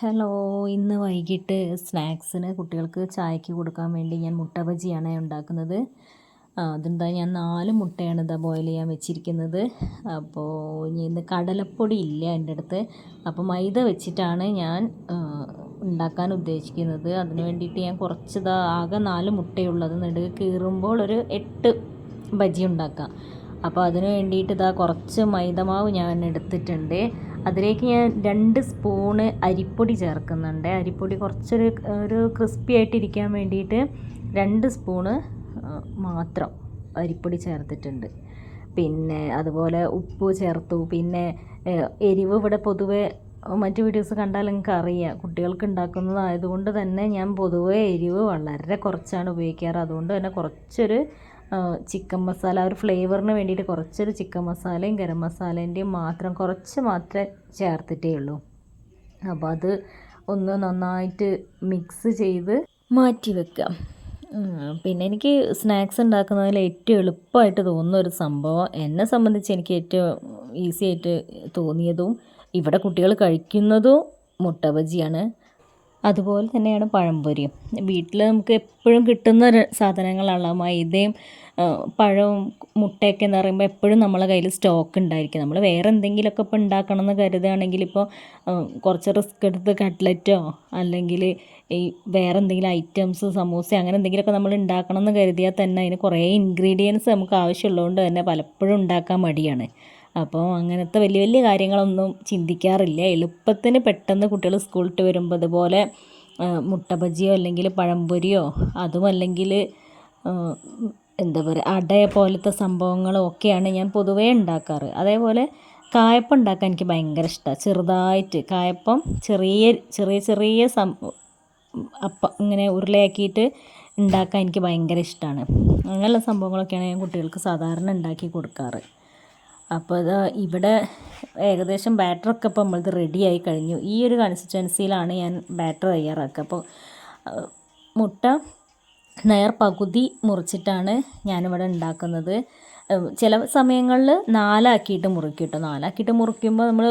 Hello ഇന്ന് വൈകിട്ട് സ്നാക്സിന് കുട്ടികൾക്ക് ചായക്ക് കൊടുക്കാൻ വേണ്ടി ഞാൻ മുട്ട ബജിയാണ് ഉണ്ടാക്കുന്നത്. അതെന്താ ഞാൻ നാല് മുട്ടയാണ് ഇതാ ബോയിൽ ചെയ്യാൻ വെച്ചിരിക്കുന്നത്. അപ്പോൾ ഇനി ഇന്ന് കടലപ്പൊടി ഇല്ല എന്റെ അടുത്ത്. അപ്പോൾ മൈദ വെച്ചിട്ടാണ് ഞാൻ ഉണ്ടാക്കാൻ ഉദ്ദേശിക്കുന്നത്. അതിന് വേണ്ടിയിട്ട് ഞാൻ കുറച്ച് ഇതാ ആകെ നാല് മുട്ടയുള്ളത് നെടുക കീറുമ്പോൾ ഒരു എട്ട് ബജി ഉണ്ടാക്കാം. അപ്പോൾ അതിന് വേണ്ടിയിട്ട് ഇതാ കുറച്ച് മൈദമാവ് ഞാൻ എടുത്തിട്ടുണ്ട്. അതിലേക്ക് ഞാൻ രണ്ട് സ്പൂണ് അരിപ്പൊടി ചേർക്കുന്നുണ്ട്. അരിപ്പൊടി കുറച്ചൊരു ഒരു ക്രിസ്പി ആയിട്ടിരിക്കാൻ വേണ്ടിയിട്ട് രണ്ട് സ്പൂണ് മാത്രം അരിപ്പൊടി ചേർത്തിട്ടുണ്ട്. പിന്നെ അതുപോലെ ഉപ്പ് ചേർത്തു. പിന്നെ എരിവ് ഇവിടെ പൊതുവേ മറ്റു വീഡിയോസ് കണ്ടാൽ നിങ്ങൾക്ക് അറിയാം. കുട്ടികൾക്ക് ഉണ്ടാക്കുന്നതായതുകൊണ്ട് തന്നെ ഞാൻ പൊതുവേ എരിവ് വളരെ കുറച്ചാണ് ഉപയോഗിക്കാറ്. അതുകൊണ്ട് തന്നെ കുറച്ചൊരു ചിക്കൻ മസാല ഒരു ഫ്ലേവറിന് വേണ്ടിയിട്ട് കുറച്ചൊരു ചിക്കൻ മസാലയും ഗരം മസാലേന്റെയും മാത്രം കുറച്ച് മാത്രമേ ചേർത്തിട്ടേ ഉള്ളൂ. അപ്പോൾ അത് ഒന്ന് നന്നായിട്ട് മിക്സ് ചെയ്ത് മാറ്റി വെക്കാം. പിന്നെ എനിക്ക് സ്നാക്സ് ഉണ്ടാക്കുന്നതിൽ ഏറ്റവും എളുപ്പമായിട്ട് തോന്നുന്ന ഒരു സംഭവം എന്നെ സംബന്ധിച്ച് എനിക്ക് ഏറ്റവും ഈസി ആയിട്ട് തോന്നിയതും ഇവിടെ കുട്ടികൾ കഴിക്കുന്നതും മുട്ട ബജിയാണ്. അതുപോലെ തന്നെയാണ് പഴംപൊരിയും. വീട്ടിൽ നമുക്ക് എപ്പോഴും കിട്ടുന്ന സാധനങ്ങളാണ് മൈദയും പഴവും മുട്ടയൊക്കെ എന്ന് പറയുമ്പോൾ എപ്പോഴും നമ്മളെ കയ്യിൽ സ്റ്റോക്ക് ഉണ്ടായിരിക്കും. നമ്മൾ വേറെ എന്തെങ്കിലുമൊക്കെ ഇപ്പോൾ ഉണ്ടാക്കണം എന്ന് കരുതുകയാണെങ്കിൽ ഇപ്പോൾ കുറച്ച് റിസ്ക് എടുത്ത് കട്ട്ലറ്റോ അല്ലെങ്കിൽ ഈ വേറെ എന്തെങ്കിലും ഐറ്റംസ് സമൂസ അങ്ങനെ എന്തെങ്കിലുമൊക്കെ നമ്മൾ ഉണ്ടാക്കണം എന്ന് കരുതിയാൽ തന്നെ അതിന് കുറേ ഇൻഗ്രീഡിയൻസ് നമുക്ക് ആവശ്യമുള്ളതുകൊണ്ട് തന്നെ പലപ്പോഴും ഉണ്ടാക്കാൻ മടിയാണ്. അപ്പോൾ അങ്ങനത്തെ വലിയ വലിയ കാര്യങ്ങളൊന്നും ചിന്തിക്കാറില്ല. എളുപ്പത്തിന് പെട്ടെന്ന് കുട്ടികൾ സ്കൂളിൽ വിട്ട് വരുമ്പോൾ അതുപോലെ മുട്ട ബജിയോ അല്ലെങ്കിൽ പഴംപൊരിയോ അതും അല്ലെങ്കിൽ എന്താ പറയുക അട പോലത്തെ സംഭവങ്ങളും ഒക്കെയാണ് ഞാൻ പൊതുവേ ഉണ്ടാക്കാറ്. അതേപോലെ കായപ്പം ഉണ്ടാക്കാൻ എനിക്ക് ഭയങ്കര ഇഷ്ടമാണ് ചെറുതായിട്ട് കായപ്പം ചെറിയ ചെറിയ ചെറിയ സം അപ്പം ഇങ്ങനെ ഉരുളയാക്കിയിട്ട് ഉണ്ടാക്കാൻ എനിക്ക് ഭയങ്കര ഇഷ്ടമാണ് അങ്ങനെയുള്ള സംഭവങ്ങളൊക്കെയാണ് ഞാൻ കുട്ടികൾക്ക് സാധാരണ ഉണ്ടാക്കി കൊടുക്കാറ്. അപ്പോൾ അത് ഇവിടെ ഏകദേശം ബാറ്ററൊക്കെ ഇപ്പോൾ നമ്മളത് റെഡിയായി കഴിഞ്ഞു. ഈ ഒരു കൺസിസ്റ്റൻസിയിലാണ് ഞാൻ ബാറ്റർ തയ്യാറാക്കുക. അപ്പോൾ മുട്ട നേർ പകുതി മുറിച്ചിട്ടാണ് ഞാനിവിടെ ഉണ്ടാക്കുന്നത്. ചില സമയങ്ങളിൽ നാലാക്കിയിട്ട് മുറിക്കും കേട്ടോ. നാലാക്കിയിട്ട് മുറിക്കുമ്പോൾ നമ്മൾ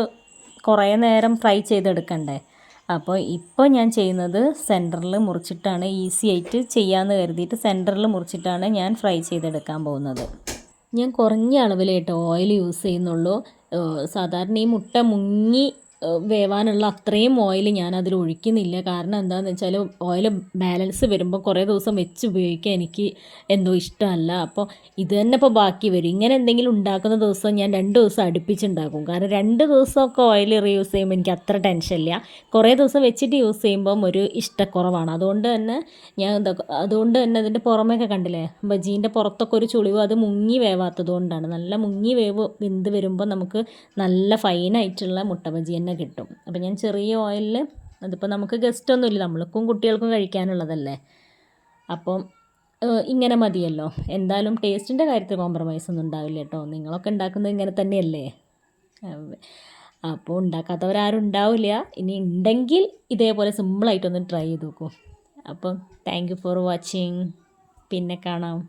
കുറേ നേരം ഫ്രൈ ചെയ്തെടുക്കണ്ടേ? അപ്പോൾ ഇപ്പോൾ ഞാൻ ചെയ്യുന്നത് സെന്ററിൽ മുറിച്ചിട്ടാണ്. ഈസി ആയിട്ട് ചെയ്യാമെന്ന് കരുതിയിട്ട് സെന്ററിൽ മുറിച്ചിട്ടാണ് ഞാൻ ഫ്രൈ ചെയ്തെടുക്കാൻ പോകുന്നത്. ഞാൻ കുറഞ്ഞ അളവിലേ കേട്ടോ ഓയിൽ യൂസ് ചെയ്യുന്നുള്ളൂ സാധാരണ ഈ മുട്ട മുങ്ങി വേവാനുള്ള അത്രയും ഓയിൽ ഞാൻ അതിൽ ഒഴിക്കുന്നില്ല. കാരണം എന്താണെന്ന് വെച്ചാൽ ഓയിൽ ബാലൻസ് വരുമ്പോൾ കുറേ ദിവസം വെച്ച് ഉപയോഗിക്കാൻ എനിക്ക് എന്തോ ഇഷ്ടമല്ല. അപ്പോൾ ഇത് തന്നെ ഇപ്പോൾ ബാക്കി വരും. ഇങ്ങനെ എന്തെങ്കിലും ഉണ്ടാക്കുന്ന ദിവസം ഞാൻ രണ്ട് ദിവസം അടുപ്പിച്ചുണ്ടാക്കും. കാരണം രണ്ട് ദിവസമൊക്കെ ഓയിൽ റീയൂസ് ചെയ്യുമ്പോൾ എനിക്ക് അത്ര ടെൻഷനില്ല കുറേ ദിവസം വെച്ചിട്ട് യൂസ് ചെയ്യുമ്പം ഒരു ഇഷ്ടക്കുറവാണ്. അതുകൊണ്ട് തന്നെ ഞാൻ അതുകൊണ്ട് തന്നെ അതിന്റെ പുറമേയൊക്കെ കണ്ടില്ലേ? ബജീന്റെ പുറത്തൊക്കെ ഒരു ചുളിവ് അത് മുങ്ങി വേവാത്തത് കൊണ്ടാണ്. നല്ല മുങ്ങി വേവ് വെന്ത് വരുമ്പോൾ നമുക്ക് നല്ല ഫൈനായിട്ടുള്ള മുട്ട ബജി. തന്നെ കിട്ടും. അപ്പോൾ ഞാൻ ചെറിയ ഓയിലിൽ അതിപ്പോൾ നമുക്ക് ഗസ്റ്റ് ഒന്നുമില്ല. നമ്മൾക്കും കുട്ടികൾക്കും കഴിക്കാനുള്ളതല്ലേ? അപ്പം ഇങ്ങനെ മതിയല്ലോ. എന്തായാലും ടേസ്റ്റിന്റെ കാര്യത്തിൽ കോംപ്രമൈസ് ഒന്നും ഉണ്ടാവില്ല കേട്ടോ നിങ്ങളൊക്കെ ഉണ്ടാക്കുന്നത് ഇങ്ങനെ തന്നെയല്ലേ? അപ്പോൾ ഉണ്ടാക്കാത്തവരാരും ഉണ്ടാവില്ല. ഇനി ഉണ്ടെങ്കിൽ ഇതേപോലെ സിമ്പിളായിട്ടൊന്ന് ട്രൈ ചെയ്ത് നോക്കൂ. അപ്പം താങ്ക് യു ഫോർ വാച്ചിങ് പിന്നെ കാണാം.